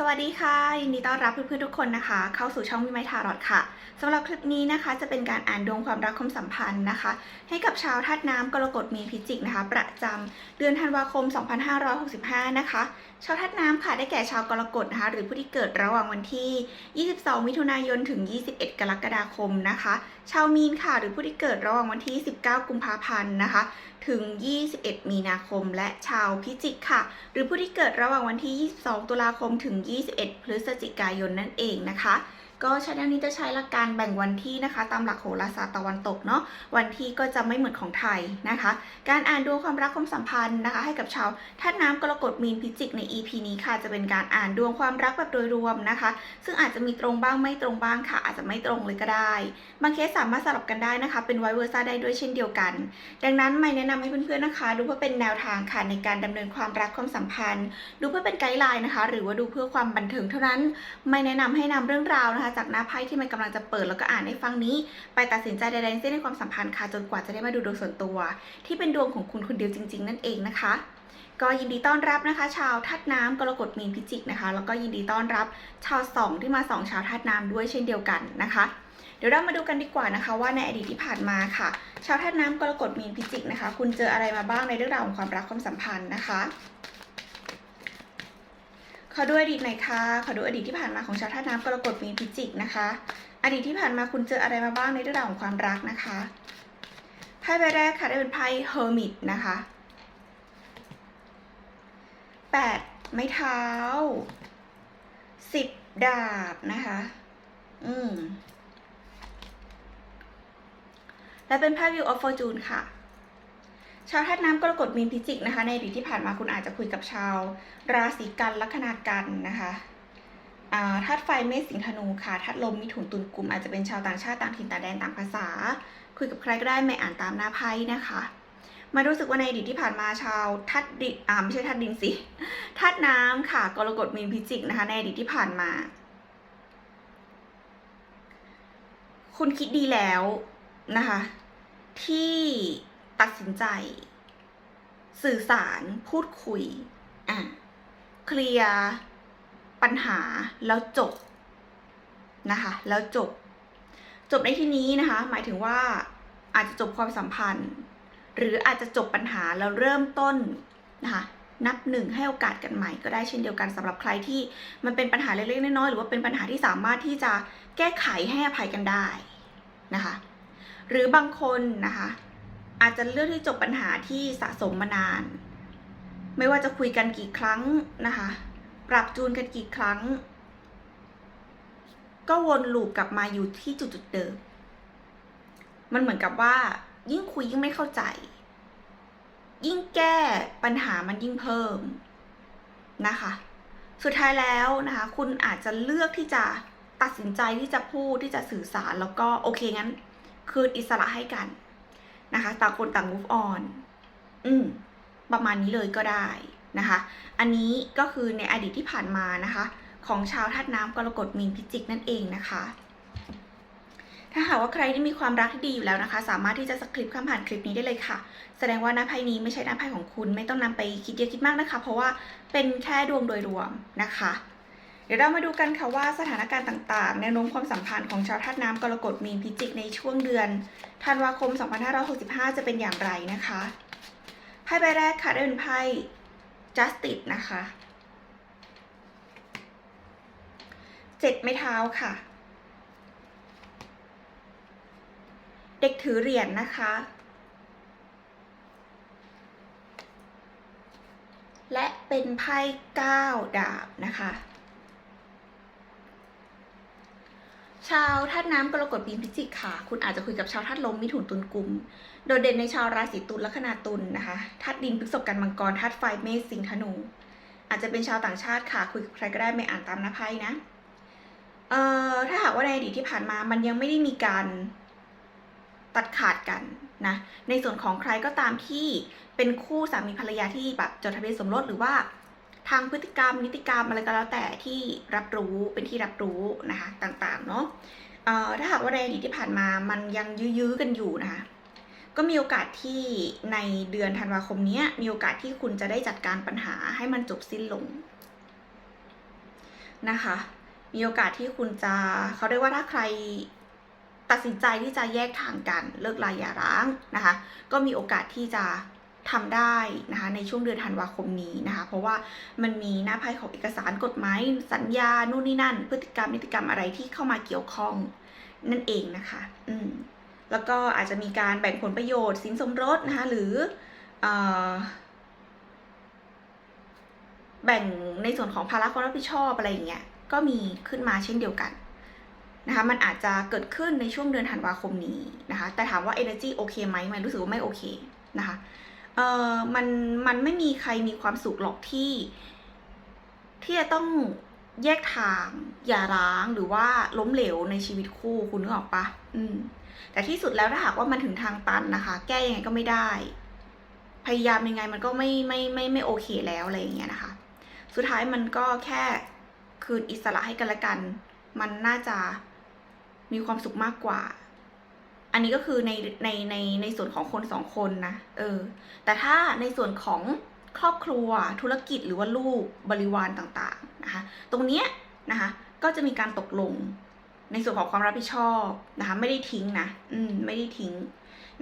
สวัสดีค่ะ ยินดีต้อนรับเพื่อนๆทุกคนนะคะ เข้าสู่ช่องวิไมทารอดค่ะสำหรับคลิปนี้นะคะจะเป็นการอ่านดวงความรักความสัมพันธ์นะคะ ให้กับชาวธาตุน้ำกรกฎมีพิจิกนะคะ ประจำเดือนธันวาคม 2565 นะคะชาวธาตุน้ำค่ะได้แก่ชาวกรกฎนะคะหรือผู้ที่เกิดระหว่างวันที่ 22 มิถุนายนถึง 21 กรกฎาคมนะคะ ชาวมีนค่ะหรือผู้ที่เกิดระหว่างวันที่ 19 กุมภาพันธ์นะคะ ถึง 21 มีนาคม และชาวพิจิกค่ะ หรือผู้ที่เกิดระหว่างวันที่ 22 ตุลาคมถึง 21 พฤศจิกายนนั่นเองนะคะ ก็ชาแนลนี้จะใช้หลักการแบ่งวันที่นะคะ ตามหลักโหราศาสตร์ตะวันตกเนาะวันที่ก็จะไม่เหมือนของไทยนะคะ การอ่านดวงความรักความสัมพันธ์นะคะ ให้กับชาวธาตุน้ำกรกฎมีนพิจิกใน EP นี้ค่ะ จะเป็นการอ่านดวงความรักแบบโดยรวมนะคะ ซึ่งอาจจะมีตรงบ้างไม่ตรงบ้างค่ะ อาจจะไม่ตรงเลยก็ได้ บางเคสสามารถสลับกันได้นะคะ เป็นไวเวอร์ซ่าได้ด้วยเช่นเดียวกัน ดังนั้นไม่แนะนำให้เพื่อนๆนะคะ ดูเพื่อเป็นแนวทางค่ะในการดำเนินความรักความสัมพันธ์ ดูเพื่อเป็นไกด์ไลน์นะคะ หรือว่าดูเพื่อความบันเทิงเท่านั้น ไม่แนะนำให้นำเรื่องราวนะคะจากหน้าไพ่ที่มันกำลังจะเปิดแล้วก็อ่านให้ฟังนี้ ไปตัดสินใจใดๆทั้งสิ้นในความสัมพันธ์ค่ะจนกว่าจะได้มาดูดวงส่วนตัว ที่เป็นดวงของคุณคนเดียวจริง ๆ นั่นเองนะคะก็ยินดีต้อนรับนะคะ ชาวธาตุน้ำกรกฎมีนพิจิกนะคะ แล้วก็ยินดีต้อนรับชาวสองที่มาสองชาวธาตุน้ำด้วยเช่นเดียวกันนะคะ เดี๋ยวเรามาดูกันดีกว่านะคะว่าในอดีตที่ผ่านมาค่ะ ชาวธาตุน้ำกรกฎมีนพิจิกนะคะ คุณเจออะไรมาบ้างในเรื่องราวของความรักความสัมพันธ์นะคะ ขอดูอดีตหน่อยค่ะ ขอดูอดีตที่ผ่านมาของชาวธาตุน้ำกรกฎมีนพิจิกนะคะ อดีตที่ผ่านมาคุณเจออะไรมาบ้างในเรื่องราวของความรักนะคะไพ่ใบแรกค่ะได้เป็นไพ่เฮอร์มิตนะคะแปดไม้เท้าสิบดาบนะคะ อืม และเป็นไพ่ View of Fortune ค่ะ ชาวธาตุน้ำกรกฎมีนพิจิกนะคะ ในอดีตที่ผ่านมาคุณอาจจะคุยกับชาว ราศีกันลัคนากันนะคะอ่าธาตุไฟเมษสิงห์ธนูค่ะธาตุลมมิถุนตุลกลุ่มอาจจะเป็นชาวต่างชาติต่างถิ่นต่างแดนต่างภาษา คุยกับใครก็ได้ไม่อ่านตามหน้าไพ่นะคะ มารู้สึกว่าในอดีตที่ผ่านมาชาวธาตุดินอ่าไม่ใช่ธาตุดินสิธาตุน้ำค่ะกรกฎมีนพิจิกนะคะ ในอดีตที่ผ่านมา คุณคิดดีแล้วนะคะ ที่ ตัดสินใจ สื่อสารพูดคุยอะเคลียร์ปัญหาแล้วจบนะคะ แล้วจบ จบในที่นี้นะคะ หมายถึงว่าอาจจะจบความสัมพันธ์ หรืออาจจะจบปัญหาแล้วเริ่มต้นนะคะนับหนึ่งให้โอกาสกันใหม่ก็ได้เช่นเดียวกันสำหรับใครที่มันเป็นปัญหาเล็กๆน้อยๆหรือว่าเป็นปัญหาที่สามารถที่จะแก้ไขให้อภัยกันได้นะคะ หรือบางคนนะคะ อาจจะเลือกที่จบปัญหาที่สะสมมานาน ไม่ว่าจะคุยกันกี่ครั้งนะคะ ปรับจูนกันกี่ครั้ง ก็วนลูปกลับมาอยู่ที่จุดจุดเดิม มันเหมือนกับว่า ยิ่งคุยยิ่งไม่เข้าใจ ยิ่งแก้ปัญหามันยิ่งเพิ่มนะคะ สุดท้ายแล้วนะคะ คุณอาจจะเลือกที่จะตัดสินใจที่จะพูดที่จะสื่อสารแล้วก็โอเคงั้น คืนอิสระให้กัน นะคะ ต่างคนต่าง move on อืมประมาณนี้เลยก็ได้นะคะ อันนี้ก็คือในอดีตที่ผ่านมานะคะ ของชาวธาตุน้ำกรกฎมีนพิจิกนั่นเองนะคะ ถ้าหากว่าใครที่มีความรักที่ดีอยู่แล้วนะคะ สามารถที่จะสคริปต์คำผ่านคลิปนี้ได้เลยค่ะ แสดงว่าหน้าไพ่นี้ไม่ใช่หน้าไพ่ของคุณไม่ต้องนำไปคิดเยอะคิดมากนะคะ เพราะว่าเป็นแค่ดวงโดยรวมนะคะเดี๋ยวเรามาดูกันค่ะว่าสถานการณ์ต่างๆ แนวโน้มความสัมพันธ์ของชาวธาตุน้ำกรกฎมีนพิจิกในช่วงเดือน ธันวาคม 2565 จะเป็นอย่างไรนะคะไพ่ใบแรกค่ะได้เป็นไพ่ justice นะคะเจ็ดไม้เท้าค่ะ เด็กถือเหรียญนะคะ และเป็นไพ่เก้าดาบนะคะ ชาวธาตุน้ำกรกฎปีนพิจิกค่ะ คุณอาจจะคุยกับชาวธาตุลมมิถุนตุลกุม โดดเด่นในชาวราศีตุลลัคนาตุลนะคะธาตุดินพฤษภกันมังกรธาตุไฟเมษสิงห์ธนู อาจจะเป็นชาวต่างชาติค่ะ คุยกับใครก็ได้ไม่อ่านตามน้าไพ่นะเอ่อถ้าหากว่าในอดีตที่ผ่านมามันยังไม่ได้มีการตัดขาดกันนะในส่วนของใครก็ตามที่เป็นคู่สามีภรรยาที่แบบจดทะเบียนสมรสหรือว่า ทางพฤติกรรมนิติกรรมอะไรก็แล้วแต่ที่รับรู้เป็นที่รับรู้นะคะต่างๆเนาะถ้าหากว่าในอดีตที่ผ่านมามันยังยื้อๆกันอยู่นะคะก็มีโอกาสที่ในเดือนธันวาคมนี้มีโอกาสที่คุณจะได้จัดการปัญหาให้มันจบสิ้นลงนะคะ มีโอกาสที่คุณจะเขาเรียกว่าถ้าใครตัดสินใจที่จะแยกทางกันเลิกลาอย่าร้างนะคะ ก็มีโอกาสที่จะ ทำได้นะคะในช่วงเดือนธันวาคมนี้นะคะ เพราะว่ามันมีหน้าไพ่ของเอกสารกฎหมายสัญญานู่นนี่นั่น พฤติกรรมนิติกรรมอะไรที่เข้ามาเกี่ยวข้องนั่นเองนะคะ อืมแล้วก็อาจจะมีการแบ่งผลประโยชน์สินสมรสนะคะหรือเออแบ่งในส่วนของภาระความรับผิดชอบอะไรอย่างเงี้ยก็มีขึ้นมาเช่นเดียวกันนะคะมันอาจจะเกิดขึ้นในช่วงเดือนธันวาคมนี้นะคะแต่ถามว่า energy โอเคไหมมันรู้สึกว่าไม่โอเคนะคะ เออมันมันไม่มีใครมีความสุขหรอกที่ ที่จะต้องแยกทางอย่าร้างหรือว่าล้มเหลวในชีวิตคู่คุณนึกออกปะอืม แต่ที่สุดแล้วถ้าหากว่ามันถึงทางตันนะคะ แก้ยังไงก็ไม่ได้ พยายามยังไงมันก็ไม่ไม่ไม่ไม่โอเคแล้วอะไรอย่างเงี้ยนะคะ สุดท้ายมันก็แค่คืนอิสระให้กันละกัน มันน่าจะมีความสุขมากกว่า อันนี้ก็คือในในในในส่วนของคนสองคนนะ เออ แต่ถ้าในส่วนของครอบครัวธุรกิจหรือว่าลูกบริวารต่างๆนะคะ ตรงเนี้ยนะคะก็จะมีการตกลงในส่วนของความรับผิดชอบนะคะ ไม่ได้ทิ้งนะ อืม ไม่ได้ทิ้ง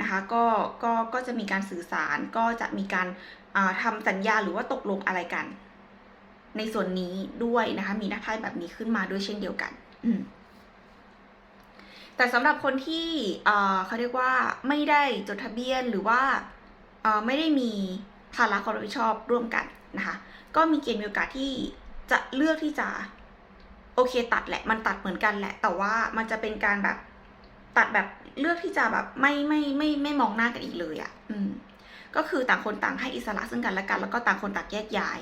นะคะ ก็ก็ก็จะมีการสื่อสารก็จะมีการทำสัญญาหรือว่าตกลงอะไรกัน ในส่วนนี้ด้วยนะคะ มีหน้าไพ่แบบนี้ขึ้นมาด้วยเช่นเดียวกัน อืม แต่สำหรับคนที่เขาเรียกว่าไม่ได้จดทะเบียนหรือว่าไม่ได้มีภาระความรับผิดชอบร่วมกันนะคะ ก็มีเกณฑ์มีโอกาสที่จะเลือกที่จะโอเคตัดแหละมันตัดเหมือนกันแหละ แต่ว่ามันจะเป็นการแบบตัดแบบเลือกที่จะแบบไม่ไม่ไม่ไม่มองหน้ากันอีกเลยอะ่ะ อืม ก็คือต่างคนต่างให้อิสระซึ่งกันและกัน แล้วก็ต่างคนต่างแยกย้าย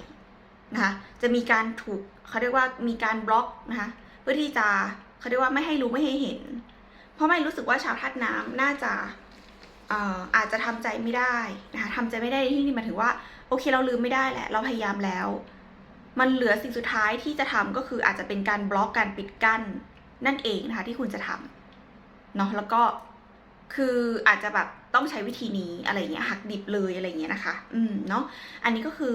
นะคะ จะมีการถูกเขาเรียกว่ามีการบล็อกนะคะ เพื่อที่จะเขาเรียกว่าไม่ให้รู้ไม่ให้เห็น เพราะไม่รู้สึกว่าชาวธาตุน้ำน่าจะอออาจจะทำใจไม่ได้นะคะทำใจไม่ได้ที่นี่หมายถึงว่าโอเคเราลืมไม่ได้แหละ เราพยายามแล้ว มันเหลือสิ่งสุดท้ายที่จะทำก็คืออาจจะเป็นการบล็อกการปิดกั้นนั่นเองนะคะที่คุณจะทำเนาะแล้วก็คืออาจจะแบบต้องใช้วิธีนี้อะไรเงี้ยหักดิบเลยอะไรเงี้ยนะคะ อืมเนาะอันนี้ก็คือ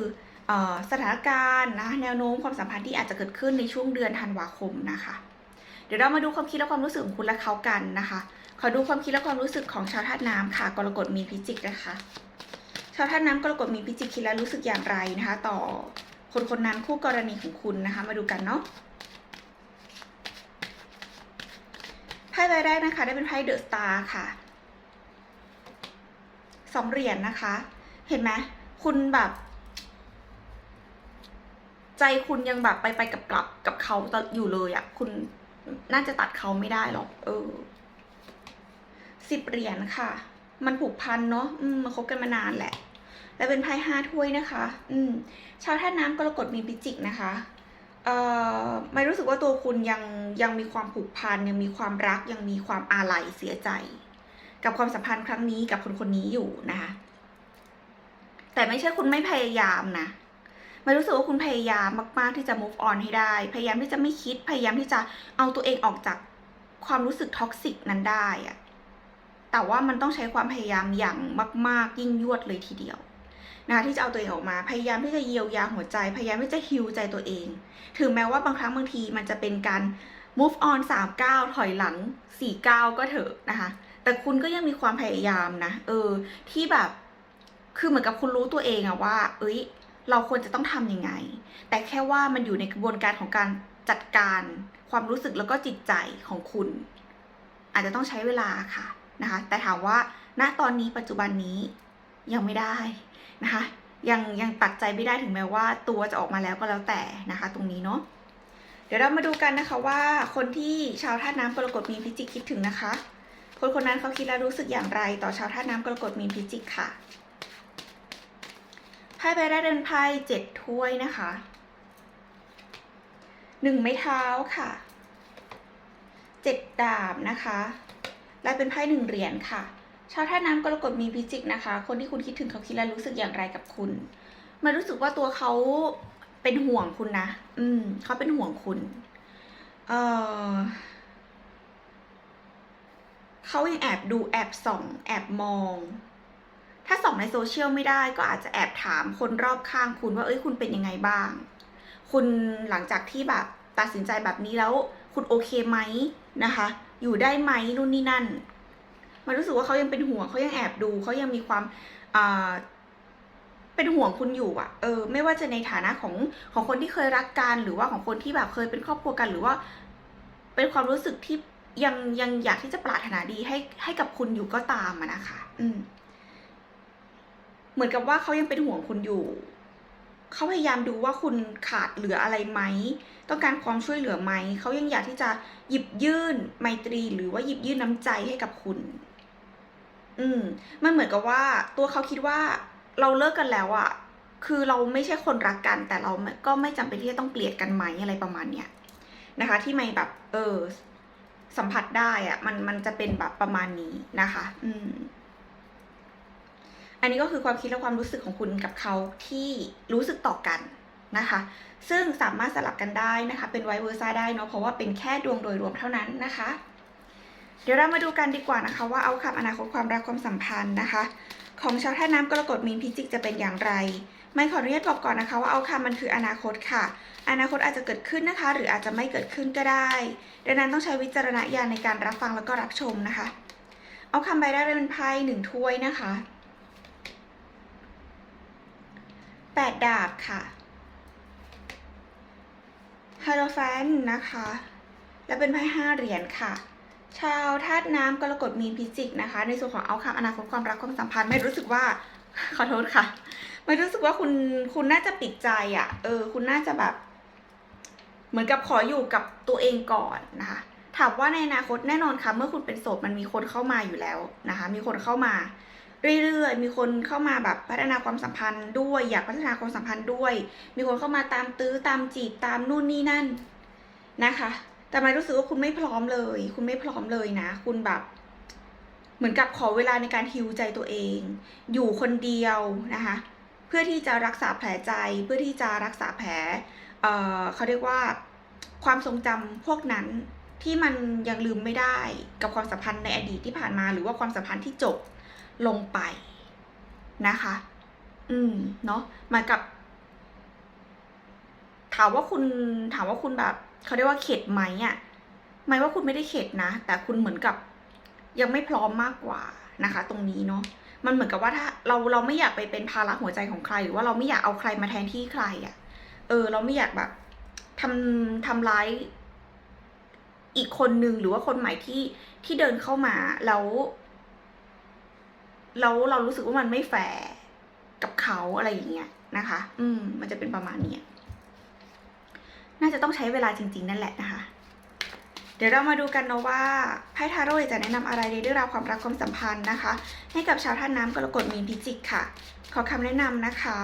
ออสถานการณ์นะแนวโน้มความสัมพันธ์ที่อาจจะเกิดขึ้นในช่วงเดือนธันวาคมนะคะ เดี๋ยวเรามาดูความคิดและความรู้สึกของคุณและเขากันนะคะ ขอดูความคิดและความรู้สึกของชาวธาตุน้ำค่ะ กรกฎมีพิจิกนะคะ ชาวธาตุน้ำกรกฎมีพิจิกคิดและรู้สึกอย่างไรนะคะ ต่อคนคนนั้นคู่กรณีของคุณนะคะ มาดูกันเนาะไพ่ใบแรกนะคะได้เป็นไพ่เดอะสตาร์ค่ะสองเหรียญนนะคะ เห็นไหมคุณแบบ ใจคุณยังแบบไปไปกับกลับกับเขาอยู่เลยอะ่ะ คุณ น่าจะตัดเขาไม่ได้หรอก เออสิบเหรียญค่ะ มันผูกพันเนาะอืมมาคบกันมานานแหละ และเป็นไพ่ห้าถ้วยนะคะ อืม ชาวท่าน้ำกรกฎมีพิจิกนะคะ เอ่อไม่รู้สึกว่าตัวคุณยังยังมีความผูกพันยังมีความรักยังมีความอาลัยเสียใจ กับความสัมพันธ์ครั้งนี้กับคนคนนี้อยู่นะคะ แต่ไม่ใช่คุณไม่พยายามนะ ไม่รู้สึกว่าคุณพยายามมากๆที่จะ move on ให้ได้ พยายามที่จะไม่คิด พยายามที่จะเอาตัวเองออกจากความรู้สึกท็อกซิกนั้นได้อะแต่ว่ามันต้องใช้ความพยายามอย่างมาก ๆ ยิ่งยวดเลยทีเดียวนะคะที่จะเอาตัวเองออกมา พยายามที่จะเยียวยาหัวใจ พยายามที่จะฮิวใจตัวเอง ถึงแม้ว่าบางครั้งบางทีมันจะเป็นการ move on สามก้าวถอยหลังสี่ก้าวก็เถอะนะคะ แต่คุณก็ยังมีความพยายามนะ เออ ที่แบบ คือเหมือนกับคุณรู้ตัวเองอะว่า เอ้ย เราควรจะต้องทำยังไง แต่แค่ว่ามันอยู่ในกระบวนการของการจัดการความรู้สึกแล้วก็จิตใจของคุณ อาจจะต้องใช้เวลาค่ะนะคะ แต่ถามว่าณตอนนี้ปัจจุบันนี้ยังไม่ได้นะคะ ยังยังตัดใจไม่ได้ถึงแม้ว่า ตัวจะออกมาแล้วก็แล้วแต่นะคะ ตรงนี้เนาะเดี๋ยวเรามาดูกันนะคะว่าคนที่ชาวธาตุน้ำกรกฎมีพิจิกคิดถึงนะคะ คนคนนั้นเขาคิดและรู้สึกอย่างไร ต่อชาวธาตุน้ำกรกฎมีพิจิกค่ะ ไพ่ใบแรกเป็นไพ่เจ็ดถ้วยนะคะหนึ่งไม้เท้าค่ะเจ็ดดาบนะคะ และเป็นไพ่หนึ่งเหรียญค่ะ ชาวท่าน้ำกรกฎมีพิจิกนะคะ คนที่คุณคิดถึงเขาคิดและรู้สึกอย่างไรกับคุณ มันรู้สึกว่าตัวเขาเป็นห่วงคุณนะ อืม เขาเป็นห่วงคุณ เออเขายังแอบดูแอบส่อง แอบมอง ถ้าส่องในโซเชียลไม่ได้ก็อาจจะแอบถามคนรอบข้างคุณว่าเอ้ยคุณเป็นยังไงบ้าง คุณหลังจากที่แบบตัดสินใจแบบนี้แล้วคุณโอเคไหมนะคะ อยู่ได้ไหมนู่นนี่นั่น มันรู้สึกว่าเขายังเป็นห่วงเขายังแอบดูเขายังมีความเป็นห่วงคุณอยู่อะเออ ไม่ว่าจะในฐานะของของคนที่เคยรักกันหรือว่าของคนที่แบบเคยเป็นครอบครัวกันหรือว่า เป็นความรู้สึกที่ยังยังอยากที่จะปรารถนาดีให้ให้กับคุณอยู่ก็ตามอะนะคะ อืม เหมือนกับว่าเขายังเป็นห่วงคุณอยู่ เขาพยายามดูว่าคุณขาดเหลืออะไรไหม ต้องการความช่วยเหลือไหม เขายังอยากที่จะหยิบยื่นไมตรี หรือว่าหยิบยื่นน้ำใจให้กับคุณ อืม มันเหมือนกับว่าตัวเขาคิดว่าเราเลิกกันแล้วอะคือเราไม่ใช่คนรักกัน แต่เราก็ไม่จำเป็นที่จะต้องเกลียดกันไหมอะไรประมาณเนี้ยนะคะ ที่ไม่แบบ เออ สัมผัสได้อะมันมันจะเป็นแบบประมาณนี้นะคะ อืม อันนี้ก็คือความคิดและความรู้สึกของคุณกับเขาที่รู้สึกต่อกันนะคะ ซึ่งสามารถสลับกันได้นะคะ เป็นไวเวอร์ซ่าได้เนาะเพราะว่าเป็นแค่ดวงโดยรวมเท่านั้นนะคะ เดี๋ยวเรามาดูกันดีกว่านะคะ ว่าเอาคำอนาคตความรักความสัมพันธ์นะคะ ของชาวท่าน้ำกรกฎมีนพิจิกจะเป็นอย่างไร ไม่ขออนุญาตบอกก่อนนะคะ ว่าเอาคำมันคืออนาคตค่ะ อนาคตอาจจะเกิดขึ้นนะคะ หรืออาจจะไม่เกิดขึ้นก็ได้ ดังนั้นต้องใช้วิจารณญาณในการรับฟังแล้วก็รับชมนะคะ เอาคำใบแรกเป็นไพ่หนึ่งถ้วยนะคะ แปดดาบค่ะฮาโลแฟนนะคะ และเป็นไพ่ห้าเหรียญค่ะ ชาวธาตุน้ำกรกฎมีนพิจิกนะคะ ในส่วนของเอาคำอนาคตความรักความสัมพันธ์ไม่รู้สึกว่าขอโทษค่ะ ไม่รู้สึกว่าคุณคุณน่าจะปิดใจอะ่ะ เออ คุณน่าจะแบบ เหมือนกับขออยู่กับตัวเองก่อนนะคะถามว่าในอนาคตแน่นอนค่ะ เมื่อคุณเป็นโสดมันมีคนเข้ามาอยู่แล้วนะคะ มีคนเข้ามา เรื่อยๆ มีคนเข้ามาแบบพัฒนาความสัมพันธ์ด้วย อยากพัฒนาความสัมพันธ์ด้วย มีคนเข้ามาตามตื้อตามจีบตามนู่นนี่นั่นนะคะ แต่ไม่รู้สึกว่าคุณไม่พร้อมเลย คุณไม่พร้อมเลยนะ คุณแบบ เหมือนกับขอเวลาในการฮิวใจตัวเอง อยู่คนเดียวนะคะ เพื่อที่จะรักษาแผลใจ เพื่อที่จะรักษาแผลเอ่อเขาเรียกว่าความทรงจำพวกนั้นที่มันยังลืมไม่ได้กับความสัมพันธ์ในอดีตที่ผ่านมา หรือว่าความสัมพันธ์ที่จบ ลงไปนะคะ อืม เนาะเหมากับ ถามว่าคุณถามว่าคุณแบบเขาเรียกว่าเข็ดไหมอะ่ะไม่ว่าคุณไม่ได้เข็ดนะ แต่คุณเหมือนกับยังไม่พร้อมมากกว่านะคะ ตรงนี้เนาะมันเหมือนกับว่าถ้าเราเราไม่อยากไปเป็นภาระหัวใจของใคร หรือว่าเราไม่อยากเอาใครมาแทนที่ใครอะ่ะ เออ เราไม่อยากแบบทำทำร้ายอีกคนนึงหรือว่าคนใหม่ที่ที่เดินเข้ามาแล้ว แล้วเรารู้สึกว่ามันไม่แฟร์กับเขาอะไรอย่างเงี้ยนะคะ อืม มันจะเป็นประมาณนี้น่าจะต้องใช้เวลาจริง ๆ นั่นแหละนะคะ เดี๋ยวเรามาดูกันเนาะว่าไพ่ทาโร่จะแนะนำอะไรในเรื่องราวความรักความสัมพันธ์นะคะ ให้กับชาวท่านน้ำกรกฎมีนพิจิกค่ะ ขอคำแนะนำนะคะ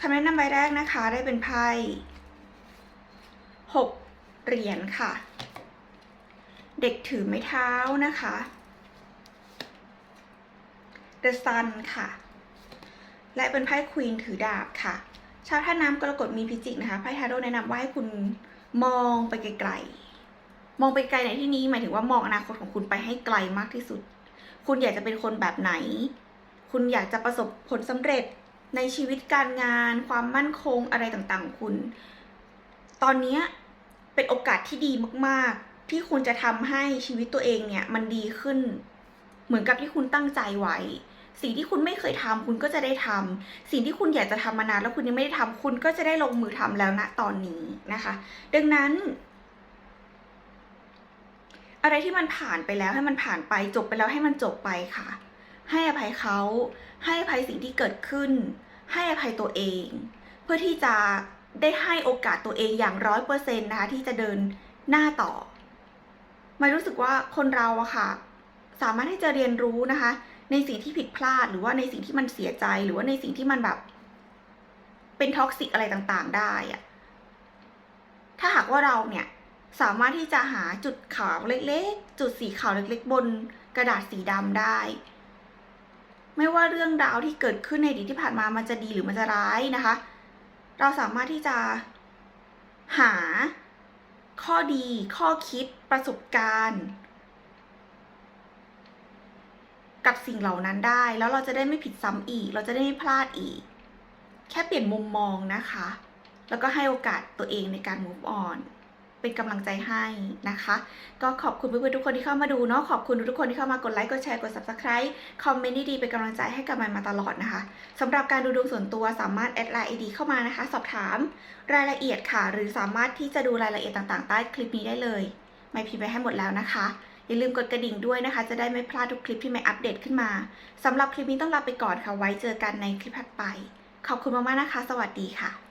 คำแนะนำใบแรกนะคะ ได้เป็นไพ่หกเหรียญค่ะ เด็กถือไม้เท้านะคะ The Sun ค่ะ และเป็นไพ่ควีนถือดาบค่ะ ชาวท่าน้ำกรกฎมีพิจิกนะคะไพ่ทาโร่แนะนำว่าให้คุณมองไปไกลๆ มองไปไกลในที่นี้หมายถึงว่ามองอนาคตของคุณไปให้ไกลมากที่สุด คุณอยากจะเป็นคนแบบไหน คุณอยากจะประสบผลสำเร็จในชีวิตการงาน ความมั่นคงอะไรต่างๆ คุณ ตอนนี้เป็นโอกาสที่ดีมากๆ ที่คุณจะทำให้ชีวิตตัวเองเนี่ย มันดีขึ้น เหมือนกับที่คุณตั้งใจไว้ สิ่งที่คุณไม่เคยทำคุณก็จะได้ทำสิ่งที่คุณอยากจะทำมานานแล้วคุณยังไม่ได้ทำคุณก็จะได้ลงมือทำแล้วณตอนนี้นะคะ ดังนั้น อะไรที่มันผ่านไปแล้วให้มันผ่านไปจบไปแล้วให้มันจบไปค่ะ ให้อภัยเขา ให้อภัยสิ่งที่เกิดขึ้น ให้อภัยตัวเอง เพื่อที่จะได้ให้โอกาสตัวเองอย่างร้อยเปอร์เซ็นต์นะคะที่จะเดินหน้าต่อไม่รู้สึกว่าคนเราอะค่ะ สามารถที่จะเรียนรู้นะคะ ในสิ่งที่ผิดพลาดหรือว่าในสิ่งที่มันเสียใจหรือว่าในสิ่งที่มันแบบ เป็นท็อกซิกอะไรต่างๆ ได้อะถ้าหากว่าเราเนี่ยสามารถที่จะหาจุดขาวเล็กๆ จุดสีขาวเล็กๆ บนกระดาษสีดำได้ ไม่ว่าเรื่องราวที่เกิดขึ้นในอดีตที่ผ่านมามันจะดีหรือมันจะร้ายนะคะ เราสามารถที่จะหาข้อดี ข้อคิดประสบการณ์ กับสิ่งเหล่านั้นได้ แล้วเราจะได้ไม่ผิดซ้ำอีก เราจะได้ไม่พลาดอีก แค่เปลี่ยนมุมมองนะคะ แล้วก็ให้โอกาสตัวเองในการ move on เป็นกำลังใจให้นะคะ ก็ขอบคุณเพื่อนๆทุกคนที่เข้ามาดูเนาะขอบคุณทุกคนที่เข้ามากดไลค์กดแชร์กด subscribe คอมเมนต์ดีๆเป็นกำลังใจให้กับมันมาตลอดนะคะสำหรับการดูดวงส่วนตัวสามารถแอดไลน์ ID เข้ามานะคะ สอบถามรายละเอียดค่ะ หรือสามารถที่จะดูรายละเอียดต่างๆ ใต้คลิปนี้ได้เลย ไม่พิมพ์ไปให้หมดแล้วนะคะ อย่าลืมกดกระดิ่งด้วยนะคะ จะได้ไม่พลาดทุกคลิปที่ไม่อัปเดตขึ้นมาสำหรับคลิปนี้ต้องลาไปก่อนค่ะไว้เจอกันในคลิปถัดไป ขอบคุณมากๆนะคะ สวัสดีค่ะ